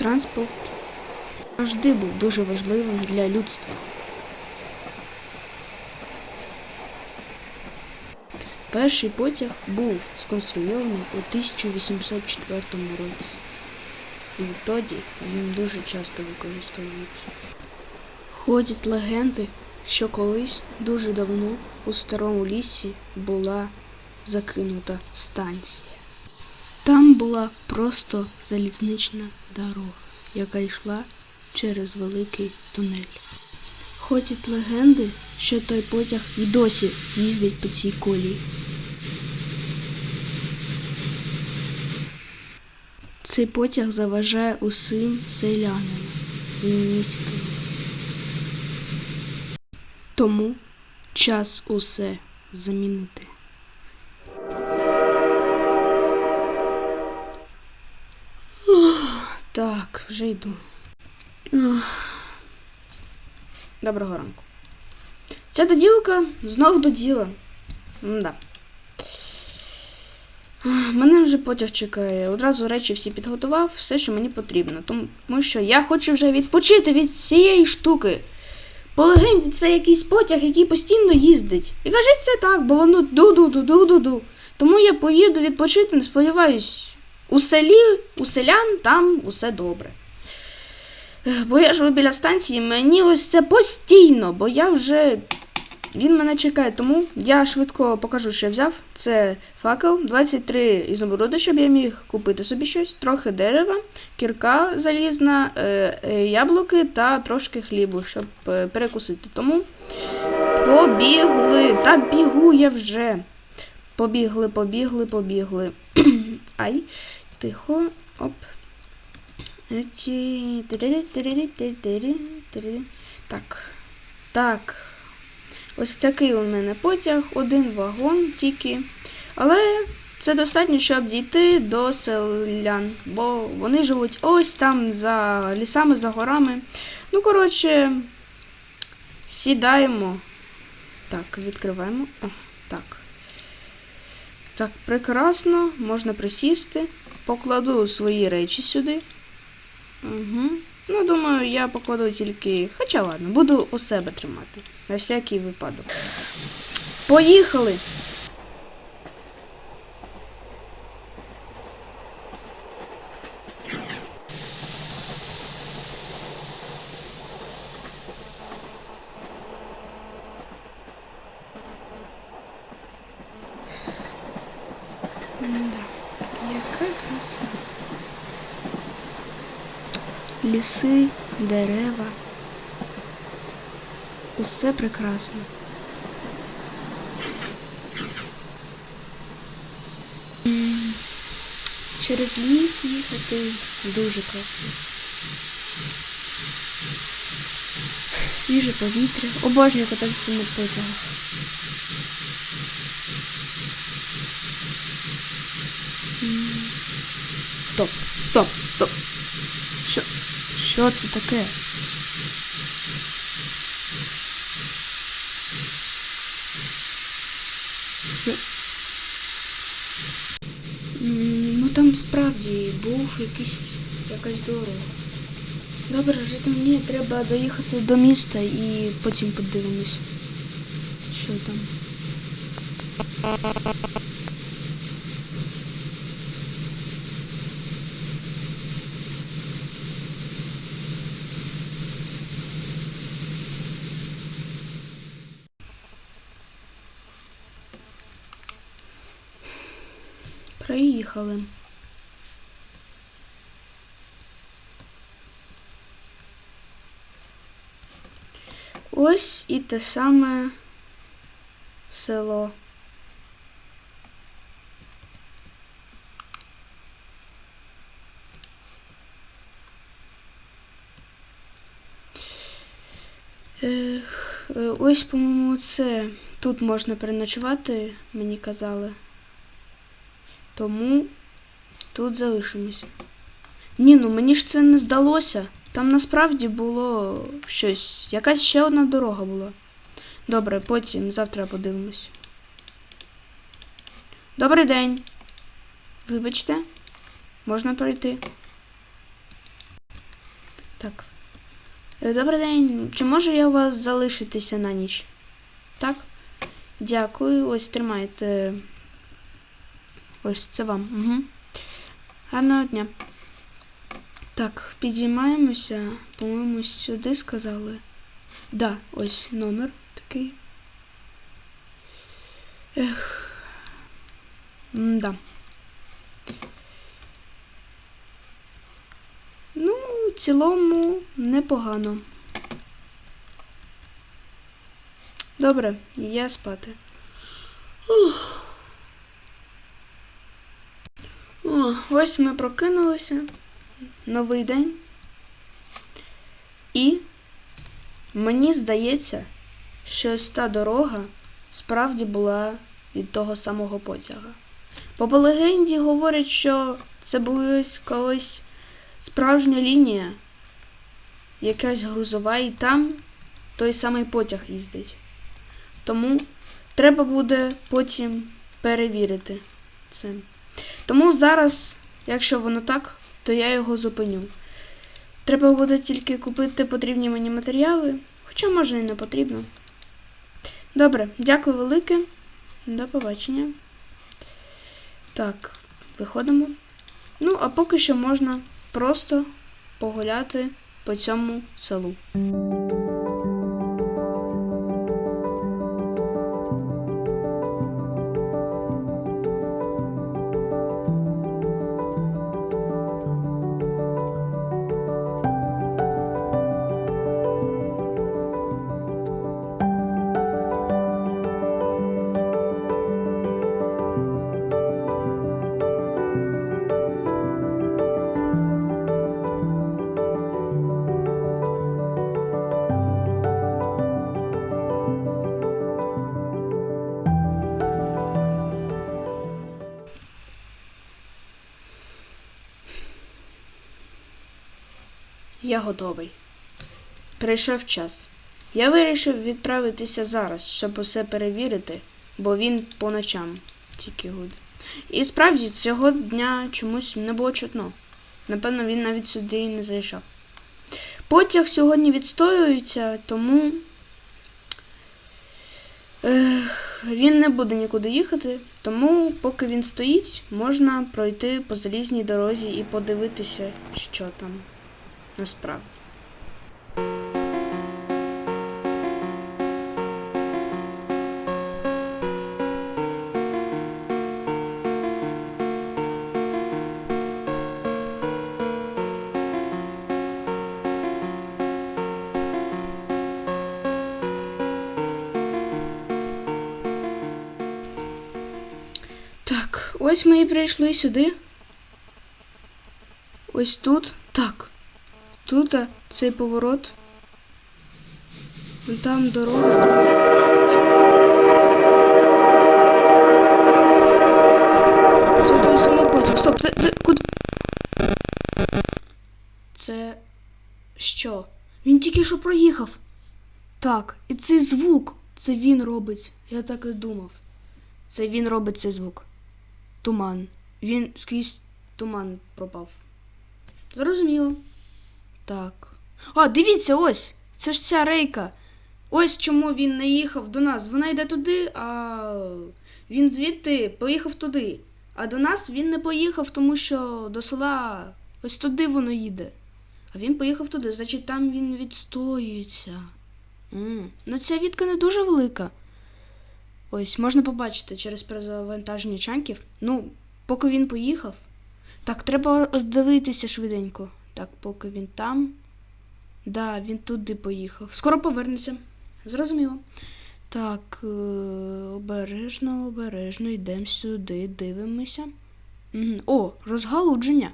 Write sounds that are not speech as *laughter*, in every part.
Транспорт завжди був дуже важливим для людства. Перший потяг був сконструйований у 1804 році. І відтоді він дуже часто використовується. Ходять легенди, що колись дуже давно у старому лісі була закинута станція. Там була просто залізнична дорога, яка йшла через великий тунель. Ходять легенди, що той потяг і досі їздить по цій колії. Цей потяг заважає усім селянам і міським. Тому час усе замінити. Ух, Так, вже йду. Доброго ранку. Ця доділка знов до діла. Да. Мене вже потяг чекає. Одразу речі всі підготував, все, що мені потрібно. Тому що я хочу вже відпочити від цієї штуки. По легенді це якийсь потяг, який постійно їздить. І кажіть це так, бо воно ду-ду-ду-ду-ду-ду. Тому я поїду відпочити, не сподіваюсь, у селі, у селян там усе добре. Бо я живу біля станції, мені ось це постійно, бо я вже. Він мене чекає, тому я швидко покажу, що я взяв. Це факел, 23 ізумруди, щоб я міг купити собі щось, трохи дерева, кірка залізна, е, е, яблуки та трошки хлібу, щоб е, перекусити. Тому побігли! Та бігу я вже. Побігли, побігли, побігли. *clears throat* Ай, тихо, оп. Так. Так. Ось такий у мене потяг, один вагон тільки. Але це достатньо, щоб дійти до селян, бо вони живуть ось там за лісами, за горами. Ну, коротше, сідаємо. Так, відкриваємо. О, так. Так, прекрасно, можна присісти. Покладу свої речі сюди. Угу. Ну, думаю, я покладу тільки. Хоча ладно, буду у себе тримати. На всякий випадок. Поїхали! Да, яка краса. Ліси, дерева. Усе прекрасно. Через ліс їхати дуже класно. Свіже повітря. Обожнюю кататися на потягах. Стоп, стоп, стоп. Що? Що це таке? Ну там справді був якийсь, якась дорога. Добре, жити мені треба доїхати до міста і потім подивимось. Що там? Приїхали. Ось і те саме село. Е, ось, по-моєму, це тут можна переночувати, мені казали. Тому тут залишимося. Ні, ну мені ж це не здалося. Там насправді було щось. Якась ще одна дорога була. Добре, потім завтра подивимось. Добрий день. Вибачте, можна пройти. Так. Е, Добрий день. Чи можу я у вас залишитися на ніч? Так? Дякую. Ось тримайте. Ось це вам. Угу. Гарного дня. Так, підіймаємося. По-моєму, сюди сказали. Да, ось номер такий. Ех. Да. Ну, в цілому непогано. Добре, я спати. Ух. О, ось ми прокинулися. Новий день. І мені здається, що ось та дорога справді була від того самого потяга. Бо по легенді говорять, що це була колись справжня лінія, якась грузова, і там той самий потяг їздить. Тому треба буде потім перевірити це. Тому зараз, якщо воно так, то я його зупиню. Треба буде тільки купити потрібні мені матеріали, хоча може і не потрібно. Добре, дякую велике. До побачення. Так, виходимо. Ну, а поки що можна просто погуляти по цьому селу. Я готовий. Прийшов час. Я вирішив відправитися зараз, щоб усе перевірити, бо він по ночам тільки гуде. І справді цього дня чомусь не було чутно. Напевно, він навіть сюди і не зайшов. Потяг сьогодні відстоюється, тому ех, він не буде нікуди їхати, тому поки він стоїть, можна пройти по залізній дорозі і подивитися, що там насправді. Так, ось ми і прийшли сюди. Ось тут. Так. Тут цей поворот. Там дорога. Це той самий. Стоп, це, це куди? Це що? Він тільки що проїхав. Так, і цей звук, це він робить. Я так і думав. Це він робить цей звук. Туман. Він скрізь туман пропав. Зрозуміло. Так. А, дивіться, ось! Це ж ця рейка. Ось чому він не їхав до нас. Вона йде туди, а він звідти поїхав туди. А до нас він не поїхав, тому що до села ось туди воно їде. А він поїхав туди, значить там він відстоюється. м Ну ця відка не дуже велика. Ось, можна побачити через перезавантаження чанків. Ну, поки він поїхав. Так, треба оздивитися швиденько. Так, поки він там. Да, він туди поїхав. Скоро повернеться. Зрозуміло. Так, е- обережно, обережно, йдемо сюди, дивимося. О, розгалудження.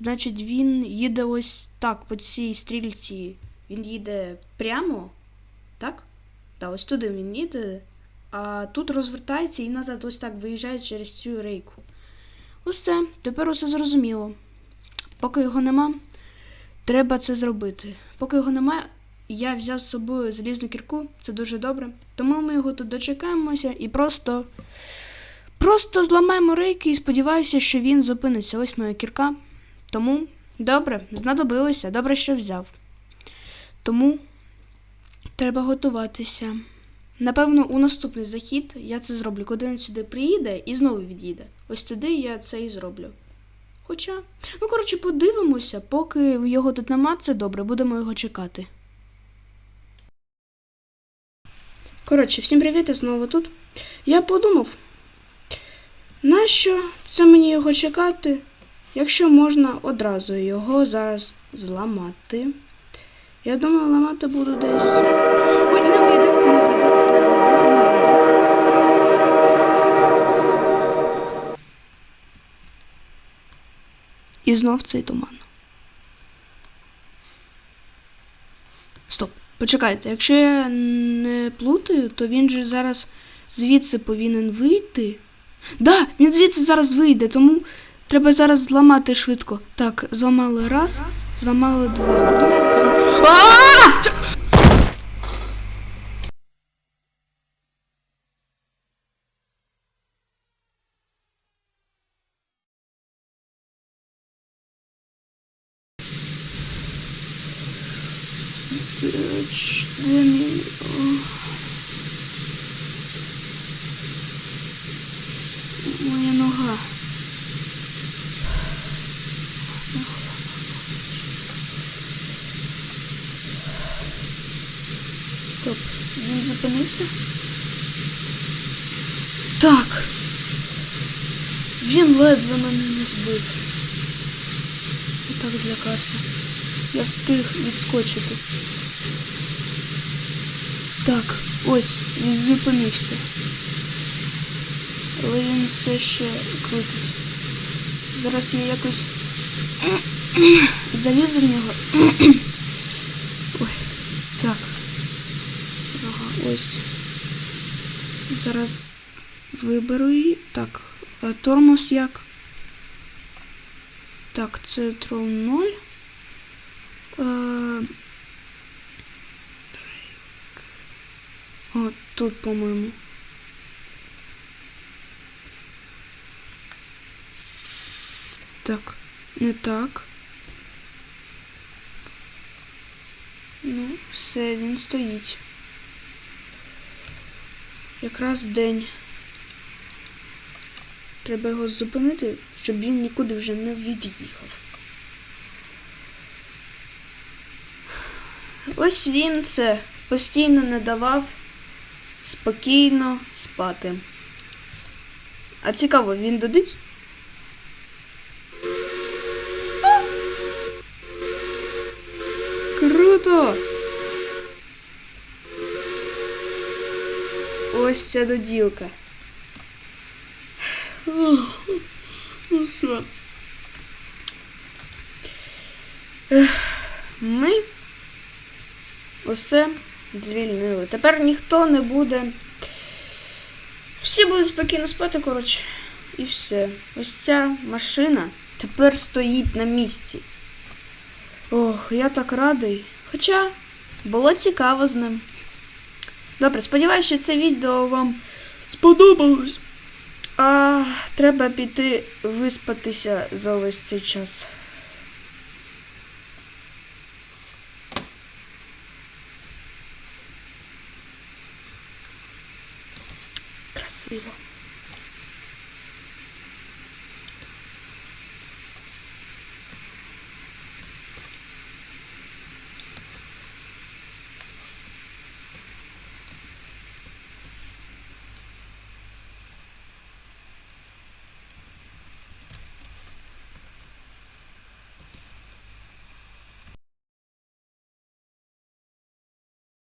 Значить, він їде ось так, по цій стрільці. Він їде прямо. Так? Так, ось туди він їде. А тут розвертається і назад ось так виїжджає через цю рейку. Усе, тепер усе зрозуміло. Поки його нема, треба це зробити. Поки його нема, я взяв з собою залізну кірку, це дуже добре. Тому ми його тут дочекаємося і просто. Просто зламаємо рейки і сподіваюся, що він зупиниться. Ось моя кірка. Тому Добре, знадобилося, добре, що взяв. Тому треба готуватися. Напевно, у наступний захід я це зроблю, коли він сюди приїде і знову від'їде. Ось туди я це і зроблю. Хоча, ну коротше, подивимося, поки його тут нема, це добре, будемо його чекати. Коротше, всім привіт, я знову тут. Я подумав, нащо це мені його чекати, якщо можна одразу його зараз зламати. Я думаю, ламати буду десь. Ой, не вийде, І знов цей туман. Стоп, почекайте, якщо я не плутаю, то він же зараз звідси повинен вийти. Да, він звідси зараз вийде, тому треба зараз зламати швидко. Так, зламали раз, зламали два. А! Це- Ч- де мій- о. Моя нога. Стоп, він зупинився? Так. Він ледве мене не збив. Я так злякався. Я встиг відскочити. Так, ось, він зупинився. Але він все ще крутить. Зараз я якось залізу в нього. Ой, так. Ага, ось. Зараз виберу її. Так, а тормоз як? Так, це трон 0. Е, О, тут, по-моєму. Так, не так. Ну, все, він стоїть. Якраз день. Треба його зупинити, щоб він нікуди вже не від'їхав. Ось він це постійно не давав спокійно спати. А цікаво, він додить? Круто! Ось ця доділка. Ну все. Ми усе звільнили. Тепер ніхто не буде. Всі будуть спокійно спати, коротше. І все. Ось ця машина тепер стоїть на місці. Ох, я так радий. Хоча було цікаво з ним. Добре, сподіваюся, що це відео вам сподобалось. А треба піти виспатися за весь цей час. Красиво.